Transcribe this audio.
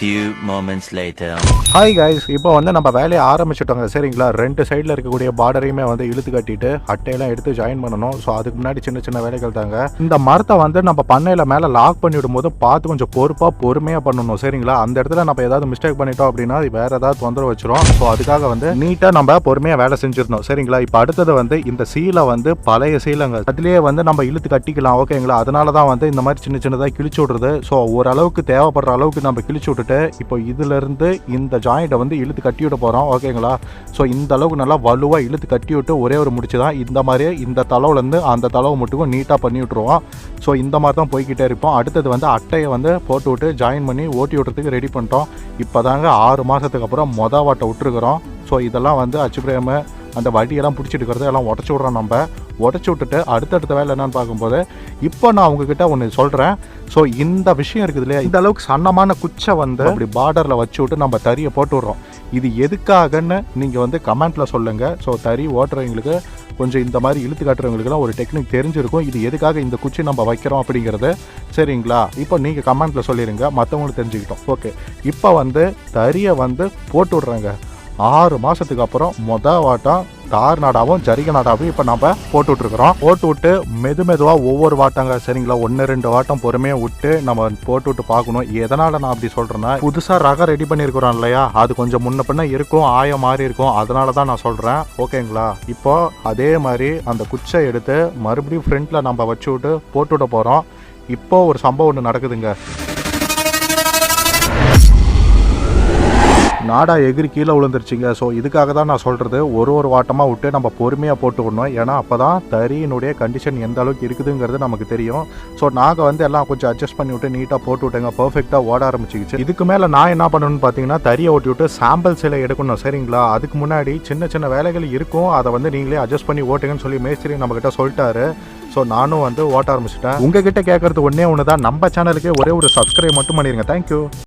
few moments later. Hi guys இப்போ வந்து நம்ம வேலையை ஆரம்பிச்சிட்டோங்க. சரிங்களா? ரெண்டு சைடில் இருக்கக்கூடிய பார்டரையுமே வந்து இழுத்து கட்டிட்டு அட்டையெல்லாம் எடுத்து ஜாயின் பண்ணணும். ஸோ அதுக்கு முன்னாடி சின்ன சின்ன வேலைகள் தாங்க. இந்த மரத்தை வந்து நம்ம பண்ணையில் மேலே லாக் பண்ணி விடும்போது பார்த்து கொஞ்சம் பொறுப்பாக பொறுமையாக பண்ணணும். சரிங்களா? அந்த இடத்துல நம்ம ஏதாவது மிஸ்டேக் பண்ணிட்டோம் அப்படின்னா அது வேற ஏதாவது தொந்தரவு வச்சிரும். ஸோ அதுக்காக வந்து நீட்டாக நம்ம பொறுமையாக வேலை செஞ்சிருந்தோம் சரிங்களா? இப்போ அடுத்தது வந்து இந்த சீலை வந்து பழைய சீலைங்க. அதுலேயே வந்து நம்ம இழுத்து கட்டிக்கலாம். ஓகேங்களா அதனால தான் வந்து இந்த மாதிரி சின்ன சின்னதாக கிழிச்சு விடுறது. ஸோ ஓரளவுக்கு தேவைப்படுற அளவுக்கு நம்ம கிழிச்சு விட்டுட்டு இப்போ இதுலேருந்து இந்த ஜாயிண்ட்டை வந்து இழுத்து கட்டி விட போகிறோம் ஓகேங்களா ஸோ இந்த அளவுக்கு நல்லா வலுவாக இழுத்து கட்டி விட்டு ஒரே ஒரு முடிச்சு தான் இந்த மாதிரியே இந்த தளவுலேருந்து அந்த தளவு மட்டுக்கும் நீட்டாக பண்ணி விட்ருவோம் ஸோ இந்த மாதிரி தான் போய்கிட்டே இருப்போம். அடுத்தது வந்து அட்டையை வந்து போட்டு விட்டு ஜாயின் பண்ணி ஓட்டி விட்றதுக்கு ரெடி பண்ணிட்டோம். இப்போ தாங்க ஆறு மாதத்துக்கு அப்புறம் மொத வாட்டை விட்டுருக்குறோம். ஸோ இதெல்லாம் வந்து அச்சு பிரேமு அந்த வட்டியெல்லாம் பிடிச்சிட்டு இருக்கிறது எல்லாம் உடச்சி விட்றோம் நம்ம. உடச்சி விட்டுட்டு அடுத்தடுத்த வேலை என்னன்னு பார்க்கும்போது இப்போ நான் உங்ககிட்ட ஒன்று சொல்கிறேன் ஸோ இந்த விஷயம் இருக்குது இல்லையா? இந்த அளவுக்கு சன்னமான குச்சை வந்து அப்படி பார்டரில் வச்சு விட்டு நம்ம தறியை போட்டு விட்றோம். இது எதுக்காகன்னு நீங்கள் வந்து கமெண்ட்டில் சொல்லுங்கள் ஸோ தறி ஓட்டுறவங்களுக்கு கொஞ்சம் இந்த மாதிரி இழுத்து காட்டுறவங்களுக்குலாம் ஒரு டெக்னிக் தெரிஞ்சிருக்கும். இது எதுக்காக இந்த குச்சி நம்ம வைக்கிறோம் அப்படிங்கிறது. சரிங்களா? இப்போ நீங்கள் கமெண்ட்டில் சொல்லிடுங்க மற்றவங்களுக்கு தெரிஞ்சுக்கிட்டோம். ஓகே இப்போ வந்து தறியை வந்து போட்டு விட்றாங்க. ஆறு மாதத்துக்கு அப்புறம் மொத வாட்டம் தார் நாடாவும் ஜரிக நாடாவும் இப்போ நம்ம போட்டு விட்ருக்குறோம் போட்டு விட்டு மெது மெதுவாக ஒவ்வொரு வாட்டங்க சரிங்களா? ஒன்று ரெண்டு வாட்டம் பொறுமையாக விட்டு நம்ம போட்டு விட்டு பார்க்கணும். எதனால் நான் அப்படி சொல்கிறேன்னா புதுசாக ரகம் ரெடி பண்ணியிருக்கிறோம் இல்லையா? அது கொஞ்சம் முன்ன பின்ன இருக்கும் ஆயம் மாறி இருக்கும். அதனால தான் நான் சொல்கிறேன் ஓகேங்களா? இப்போ அதே மாதிரி அந்த குச்சை எடுத்து மறுபடியும் ஃப்ரண்ட்டில் நம்ம வச்சு விட்டு போட்டு விட போகிறோம் இப்போ ஒரு சம்பவம் ஒன்று நடக்குதுங்க. நாடா எகிரி கீழே விழுந்துருச்சுங்க. ஸோ இதுக்காக தான் நான் சொல்கிறது ஒரு ஒரு வாட்டமாக விட்டு நம்ம பொறுமையாக போட்டு விடணும் ஏன்னா அப்போ தான் தறியினுடைய கண்டிஷன் எந்த அளவுக்கு இருக்குதுங்கிறது நமக்கு தெரியும். ஸோ நாங்கள் வந்து எல்லாம் கொஞ்சம் அட்ஜஸ்ட் பண்ணி விட்டு நீட்டாக போட்டு விட்டேங்க. பர்ஃபெக்டாக ஓட ஆரம்பிச்சிக்கிச்சு. இதுக்கு மேலே நான் என்ன பண்ணணும்னு பார்த்தீங்கன்னா தறியை ஓட்டி விட்டு சாம்பிள் சிலை எடுக்கணும். சரிங்களா? அதுக்கு முன்னாடி சின்ன சின்ன வேலைகள் இருக்கும். அதை வந்து நீங்களே அட்ஜஸ்ட் பண்ணி ஓட்டுங்கன்னு சொல்லி மேஸ்திரி நம்மக்கிட்ட சொல்லிட்டாரு. ஸோ நானும் வந்து ஓட்ட ஆரம்பிச்சிட்டேன். உங்ககிட்ட கேட்கறது ஒன்றே ஒன்று தான் நம்ம சேனலுக்கு ஒரே ஒரு சப்ஸ்கிரைப் மட்டும் பண்ணிடுங்க தேங்க்யூ